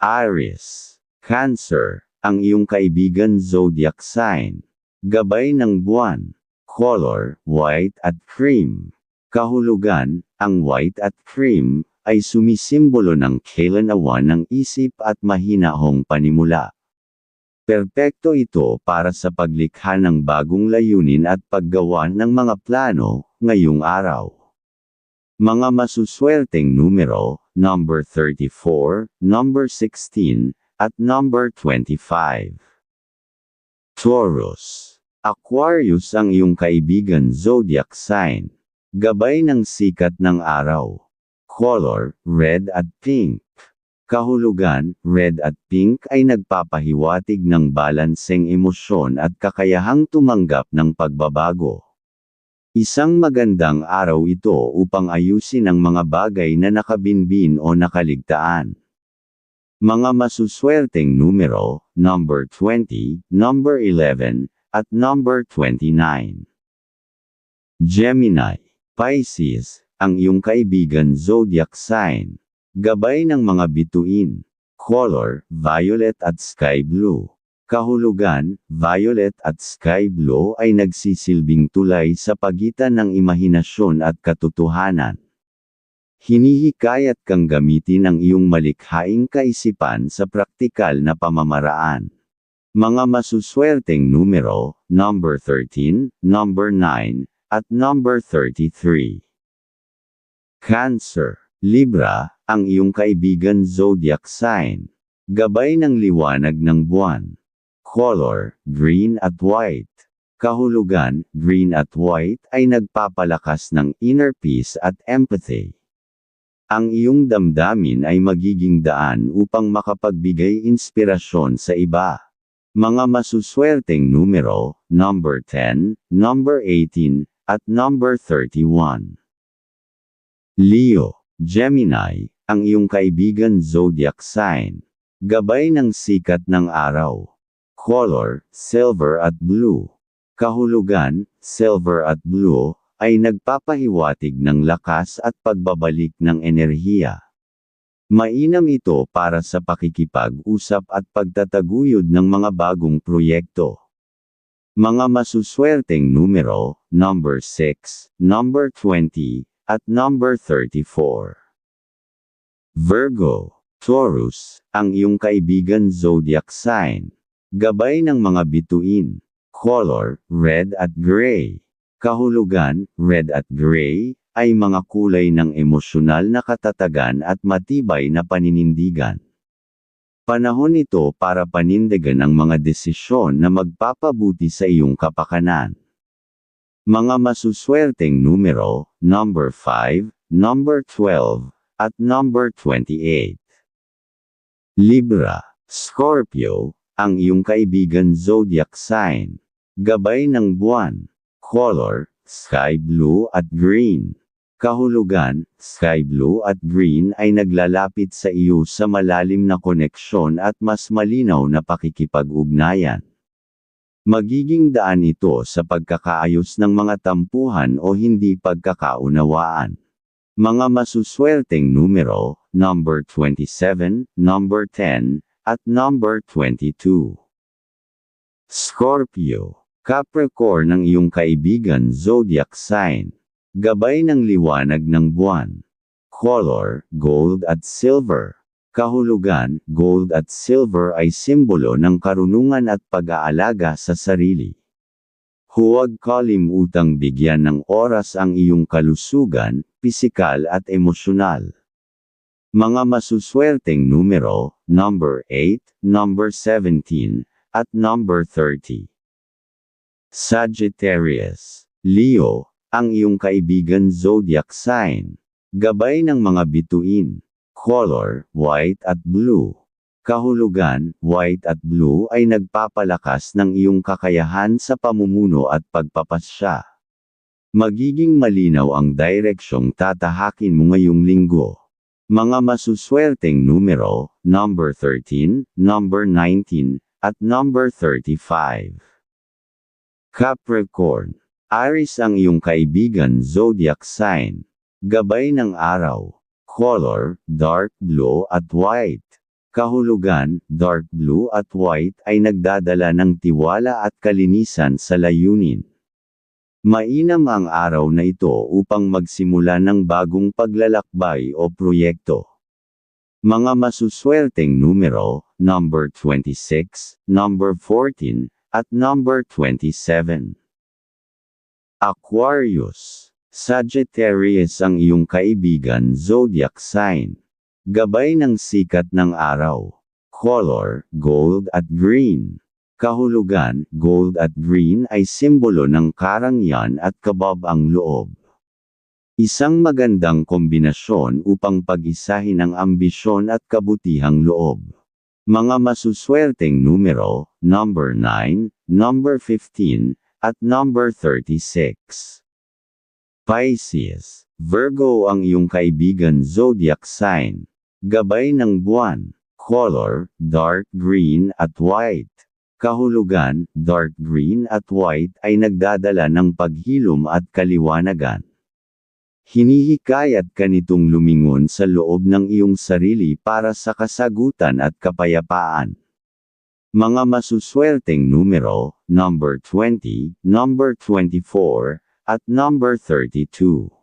Aries, Cancer, ang iyong kaibigan zodiac sign. Gabay ng buwan. Color, white at cream. Kahulugan, ang white at cream, ay sumisimbolo ng kailanawan ng isip at mahinahong panimula. Perpekto ito para sa paglikha ng bagong layunin at paggawa ng mga plano, ngayong araw. Mga masuswerteng numero, number 34, number 16, at number 25. Taurus. Aquarius ang iyong kaibigan zodiac sign. Gabay ng sikat ng araw. Color, red at pink. Kahulugan, red at pink ay nagpapahiwatig ng balanseng emosyon at kakayahang tumanggap ng pagbabago. Isang magandang araw ito upang ayusin ang mga bagay na nakabinbin o nakaligtaan. Mga masuswerteng numero, number 20, number 11, at number 29. Gemini, Pisces, ang iyong kaibigan zodiac sign. Gabay ng mga bituin. Color, violet at sky blue. Kahulugan, violet at sky blue ay nagsisilbing tulay sa pagitan ng imahinasyon at katotohanan. Hinihikayat kang gamitin ang iyong malikhaing kaisipan sa praktikal na pamamaraan. Mga masuswerteng numero, number 13, number 9, at number 33. Cancer, Libra, ang iyong kaibigan zodiac sign. Gabay ng liwanag ng buwan. Color, green at white. Kahulugan, green at white ay nagpapalakas ng inner peace at empathy. Ang iyong damdamin ay magiging daan upang makapagbigay inspirasyon sa iba. Mga masuswerteng numero, number 10, number 18, at number 31. Leo, Gemini, ang iyong kaibigan zodiac sign. Gabay ng sikat ng araw. Color, silver at blue. Kahulugan, silver at blue, ay nagpapahiwatig ng lakas at pagbabalik ng enerhiya. Mainam ito para sa pakikipag-usap at pagtataguyod ng mga bagong proyekto. Mga masuswerteng numero, number 6, number 20, at number 34. Virgo, Taurus, ang iyong kaibigan zodiac sign. Gabay ng mga bituin. Color, red at gray. Kahulugan, red at gray, ay mga kulay ng emosyonal na katatagan at matibay na paninindigan. Panahon ito para panindigan ang mga desisyon na magpapabuti sa iyong kapakanan. Mga masuswerteng numero, number 5, number 12, at number 28. Libra, Scorpio, ang iyong kaibigan zodiac sign. Gabay ng buwan. Color, sky blue at green. Kahulugan, sky blue at green ay naglalapit sa iyo sa malalim na koneksyon at mas malinaw na pakikipag-ugnayan. Magiging daan ito sa pagkakaayos ng mga tampuhan o hindi pagkakaunawaan. Mga masuswerteng numero, number 27, number 10, at number 22. Scorpio, Capricorn ng iyong kaibigan zodiac sign. Gabay ng liwanag ng buwan. Color, gold at silver. Kahulugan, gold at silver ay simbolo ng karunungan at pag-aalaga sa sarili. Huwag kalimutang bigyan ng oras ang iyong kalusugan, pisikal at emosyonal. Mga masuswerteng numero, number 8, number 17, at number 30. Sagittarius, Leo, ang iyong kaibigan zodiac sign. Gabay ng mga bituin. Color, white at blue. Kahulugan, white at blue ay nagpapalakas ng iyong kakayahan sa pamumuno at pagpapasya. Magiging malinaw ang direksyong tatahakin mo ngayong linggo. Mga masuswerteng numero, number 13, number 19, at number 35. Capricorn. Aries ang iyong kaibigan zodiac sign. Gabay ng araw. Color, dark blue at white. Kahulugan, dark blue at white ay nagdadala ng tiwala at kalinisan sa layunin. Mainam ang araw na ito upang magsimula ng bagong paglalakbay o proyekto. Mga masuswerteng numero, number 26, number 14, at number 27. Aquarius. Sagittarius ang iyong kaibigan zodiac sign. Gabay ng sikat ng araw. Color, gold at green. Kahulugan, gold at green ay simbolo ng karangyan at kabab ang loob. Isang magandang kombinasyon upang pag-isahin ang ambisyon at kabutihang loob. Mga masuswerteng numero, number 9, number 15, at number 36. Pisces, Virgo ang iyong kaibigan zodiac sign. Gabay ng buwan. Color, dark green at white. Kahulugan, dark green at white ay nagdadala ng paghilom at kaliwanagan. Hinihikayat ka nitong lumingon sa loob ng iyong sarili para sa kasagutan at kapayapaan. Mga masuswerteng numero, number 20, number 24, at number 32.